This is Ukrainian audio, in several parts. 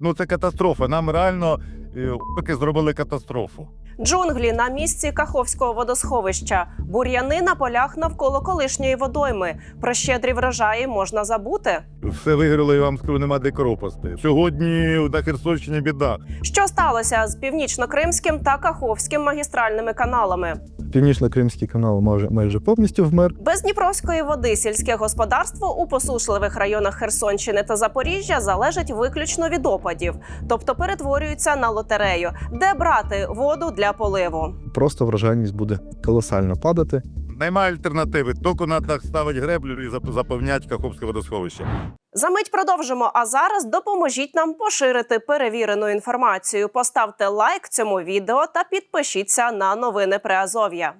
Ну це катастрофа. Нам реально е, зробили катастрофу. Джунглі на місці Каховського водосховища, бур'яни на полях навколо колишньої водойми. Про щедрі врожаї можна забути. Все виграло, і вам скажу, нема де коров пасти. Сьогодні на Херсонщині біда. Що сталося з північно-кримським та Каховським магістральними каналами? Північно-Кримський канал майже, майже повністю вмер. Без Дніпровської води сільське господарство у посушливих районах Херсонщини та Запоріжжя залежить виключно від опадів, тобто перетворюється на лотерею, де брати воду для поливу. Просто вражальність буде колосально падати. Немає альтернативи. Тільки треба ставити греблю і заповнять Каховське водосховище. Замить продовжимо. А зараз допоможіть нам поширити перевірену інформацію. Поставте лайк цьому відео та підпишіться на новини Приазов'я.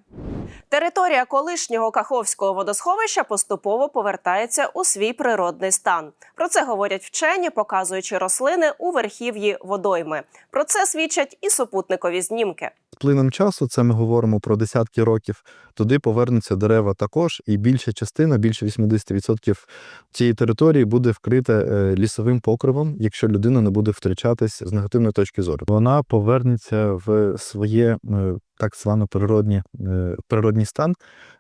Територія колишнього Каховського водосховища поступово повертається у свій природний стан. Про це говорять вчені, показуючи рослини у верхів'ї водойми. Про це свідчать і супутникові знімки. З плином часу, це ми говоримо про десятки років, туди повернуться дерева також, і більша частина, більше 80% цієї території буде вкрита е, лісовим покривом, якщо людина не буде втрачатись з негативної точки зору. Вона повернеться в своє е, так звано природні, е, природній стан,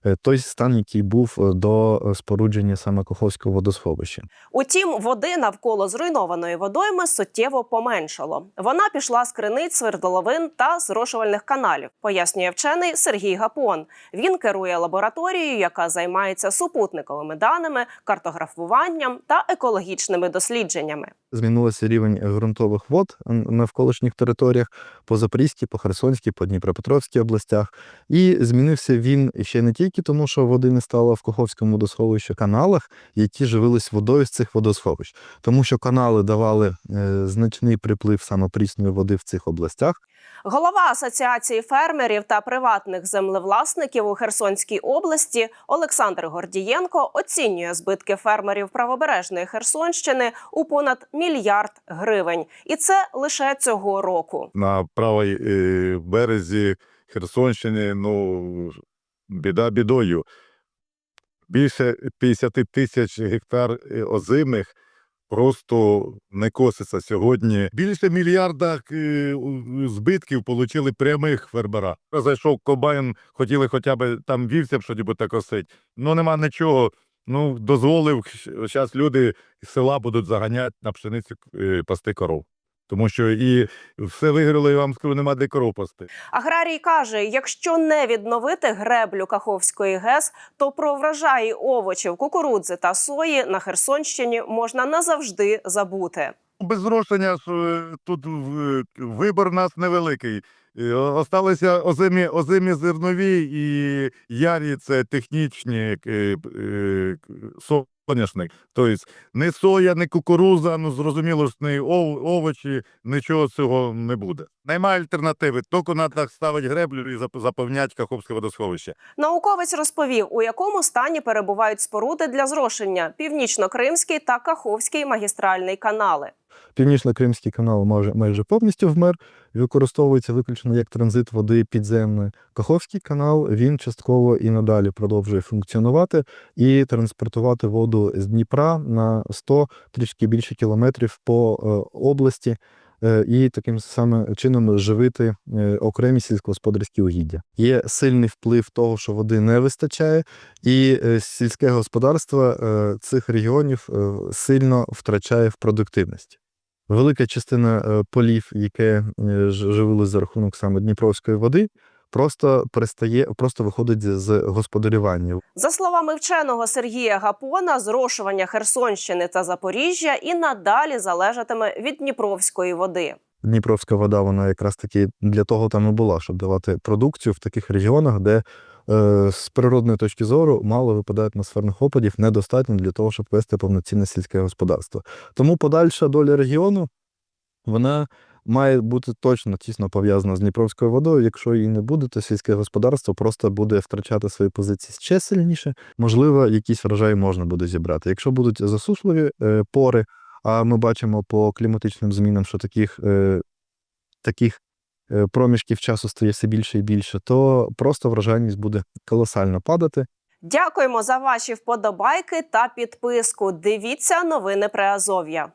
е, той стан, який був е, до спорудження саме Каховського водосховища. Утім, води навколо зруйнованої водойми суттєво поменшало. Вона пішла з криниць, свердловин та зрошувальних каналів, пояснює вчений Сергій Гапон. Він керує лабораторією, яка займається супутниковими даними, картографуванням та екологічними дослідженнями. змінилося рівень ґрунтових вод на навколишніх територіях по Запорізькій, по Херсонській, по Дніпропетровській областях. І змінився він ще не тільки тому, що води не стало в Каховському водосховищі каналах, які живились водою з цих водосховищ, тому що канали давали е, значний приплив саме прісної води в цих областях. Голова асоціації фермерів та приватних землевласників у Херсонській області Олександр Гордієнко оцінює збитки фермерів правобережної Херсонщини у понад мільярд гривень, і це лише цього року. На правій е, березі Херсонщини, ну, біда бідою. Більше 50 тисяч гектар е, озимих просто не коситься сьогодні. Більше мільярда е, збитків отримали прямих фермера. Зайшов комбайн, хотіли хоча б там вівцям щось косити. Ну нема нічого. Ну, дозволив, зараз люди з села будуть заганяти на пшеницю е, пасти коров. Тому що і все виграло, і вам скажу, нема де коров. Аграрій каже: якщо не відновити греблю Каховської ГЕС, то про врожаї овочів, кукурудзи та сої на Херсонщині можна назавжди забути. Без зрошення е, тут вибір нас невеликий. Е, Осталися озимі, озимі зернові і ярі це технічні е, е, соняшник. Тобто не соя, не кукуруза, ну зрозуміло, ж не ов- овочі, нічого цього не буде. Немає альтернативи, тільки треба ставити греблю і заповнять Каховське водосховище. Науковець розповів, у якому стані перебувають споруди для зрошення північно-кримський та Каховський магістральний канали. Північно-Кримський канал майже, майже повністю вмер, використовується виключно як транзит води підземної. Каховський канал він частково і надалі продовжує функціонувати і транспортувати воду з Дніпра на 100 трішки більше кілометрів по е, області. е, І таким самим чином живити е, окремі сільськогосподарські угіддя. Є сильний вплив того, що води не вистачає, і сільське господарство цих регіонів сильно втрачає в продуктивності. Велика частина е, полів, яке е, живили за рахунок саме Дніпровської води, просто перестає, просто виходить з- господарювання. За словами вченого Сергія Гапона, зрошування Херсонщини та Запоріжжя і надалі залежатиме від Дніпровської води. Дніпровська вода, вона якраз таки для того там і була, щоб давати продукцію в таких регіонах, де з природної точки зору мало випадає атмосферних опадів, недостатньо для того, щоб вести повноцінне сільське господарство. Тому подальша доля регіону вона має бути точно тісно пов'язана з Дніпровською водою. Якщо її не буде, то сільське господарство просто буде втрачати свої позиції ще сильніше. Можливо, якісь врожаї можна буде зібрати. Якщо будуть засушливі е, пори, а ми бачимо по кліматичним змінам, що таких, е, таких е, проміжків часу стає все більше і більше, то просто вражальність буде колосально падати. Дякуємо за ваші вподобайки та підписку. Дивіться новини Приазов'я.